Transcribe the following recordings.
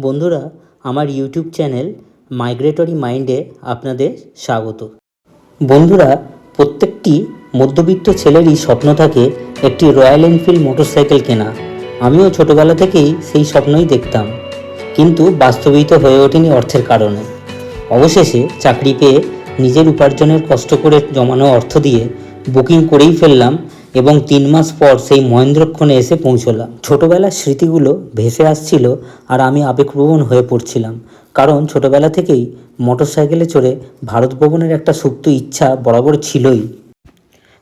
বন্ধুরা, আমার YouTube channel migratory মাইন্ডে আপনাদের স্বাগত। বন্ধুরা, প্রত্যেকটি মধ্যবিত্ত ছেলেরই স্বপ্ন থাকে একটি রয়্যাল এনফিল্ড মোটরসাইকেল কেনা। আমিও ছোটোবেলা থেকেই সেই স্বপ্নই দেখতাম। কিন্তু বাস্তবিত হয়ে ওঠেনি অর্থের কারণে। অবশেষে চাকরি পেয়ে নিজের উপার্জনের কষ্ট করে জমানো অর্থ দিয়ে বুকিং করেই ফেললাম এবং তিন মাস পর সেই মহেন্দ্রক্ষণে এসে পৌঁছলাম ছোটবেলার স্মৃতিগুলো ভেসে আসছিল আর আমি আবেগপ্রবণ হয়ে পড়ছিলাম। কারণ ছোটবেলা থেকেই মোটরসাইকেলে চড়ে ভারত ভ্রমণের একটা সুপ্ত ইচ্ছা বরাবর ছিলই।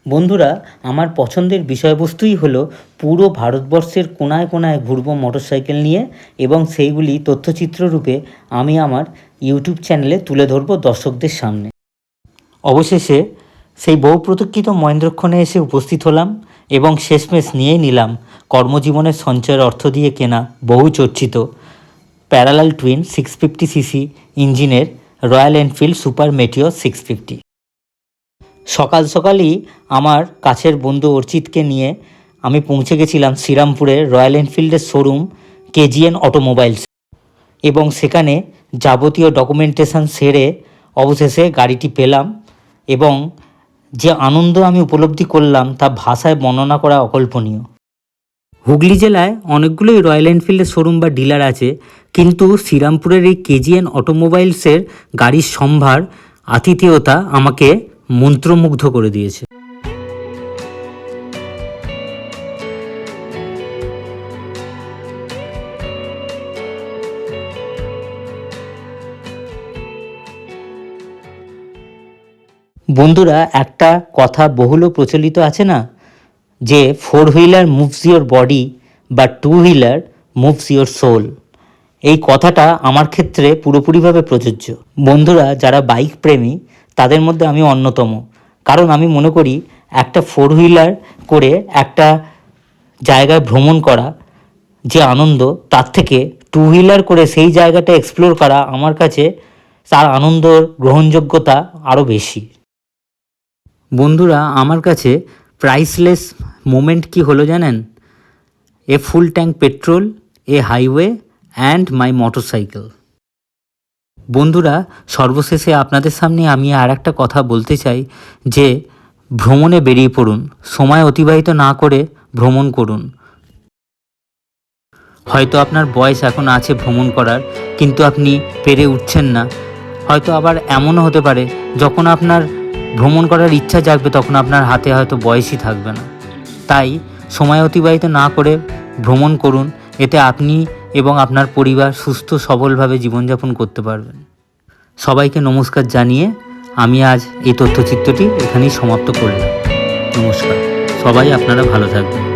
বন্ধুরা, আমার পছন্দের বিষয়বস্তুই হলো পুরো ভারতবর্ষের কোনায় কোনায় ঘুরবো মোটরসাইকেল নিয়ে এবং সেইগুলি তথ্যচিত্র রূপে আমি আমার ইউটিউব চ্যানেলে তুলে ধরবো দর্শকদের সামনে। অবশেষে সেই বহু প্রতীক্ষিত মহেন্দ্রক্ষণে এসে উপস্থিত হলাম এবং শেষমেশ নিয়েই নিলাম কর্মজীবনের সঞ্চয়ের অর্থ দিয়ে কেনা বহু চর্চিত parallel twin six fifty CC ইঞ্জিনের Royal Enfield Super Meteor six fifty সকাল সকালই আমার কাছের বন্ধু অর্চিতকে নিয়ে আমি পৌঁছে গেছিলাম শ্রীরামপুরের রয়্যাল এনফিল্ডের শোরুম কেজিএন অটোমোবাইলস এবং সেখানে যাবতীয় ডকুমেন্টেশন সেরে অবশেষে গাড়িটি পেলাম এবং যে আনন্দ আমি উপলব্ধি করলাম তা ভাষায় বর্ণনা করা অকল্পনীয়। হুগলি জেলায় অনেকগুলোই রয়্যাল এনফিল্ডের শোরুম বা ডিলার আছে, কিন্তু শ্রীরামপুরের এই কেজিএন অটোমোবাইলসের গাড়ির সম্ভার, আতিথেয়তা আমাকে মন্ত্রমুগ্ধ করে দিয়েছে। বন্ধুরা, একটা কথা বহুল প্রচলিত আছে না? যে four wheeler moves your body বা two wheeler moves your soul এই কথাটা আমার ক্ষেত্রে পুরোপুরিভাবে প্রযোজ্য। বন্ধুরা, যারা বাইক প্রেমী, তাদের মধ্যে আমি অন্যতম। কারণ আমি মনে করি, একটা ফোর হুইলার করে একটা জায়গায় ভ্রমণ করা, যে আনন্দ, তার থেকে টু হুইলার করে সেই জায়গাটা এক্সপ্লোর করা আমার কাছে তার আনন্দর গ্রহণযোগ্যতা আরও বেশি। বন্ধুরা, আমার কাছে প্রাইসলেস মোমেন্ট কি হলো জানেন? A full tank petrol a highway and my motorcycle বন্ধুরা, সর্বশেষে আপনাদের সামনে আমি আর একটা কথা বলতে চাই, যে ভ্রমণে বেরিয়ে পড়ুন, সময় অতিবাহিত না করে ভ্রমণ করুন। হয়তো আপনার বয়স এখন আছে ভ্রমণ করার, কিন্তু আপনি পেরে উঠছেন না। হয়তো আবার এমনও হতে পারে, যখন আপনার ভ্রমণ করার ইচ্ছা জাগবে তখন আপনার হাতে হয়তো বয়সই থাকবে না। তাই সময় অতিবাহিত না করে ভ্রমণ করুন, এতে আপনি এবং আপনার পরিবার সুস্থ, সবলভাবে জীবনযাপন করতে পারবেন। সবাইকে নমস্কার জানিয়ে আমি আজ এই তথ্যচিত্রটি এখানেই সমাপ্ত করলাম। নমস্কার। সবাই আপনারা ভালো থাকবেন।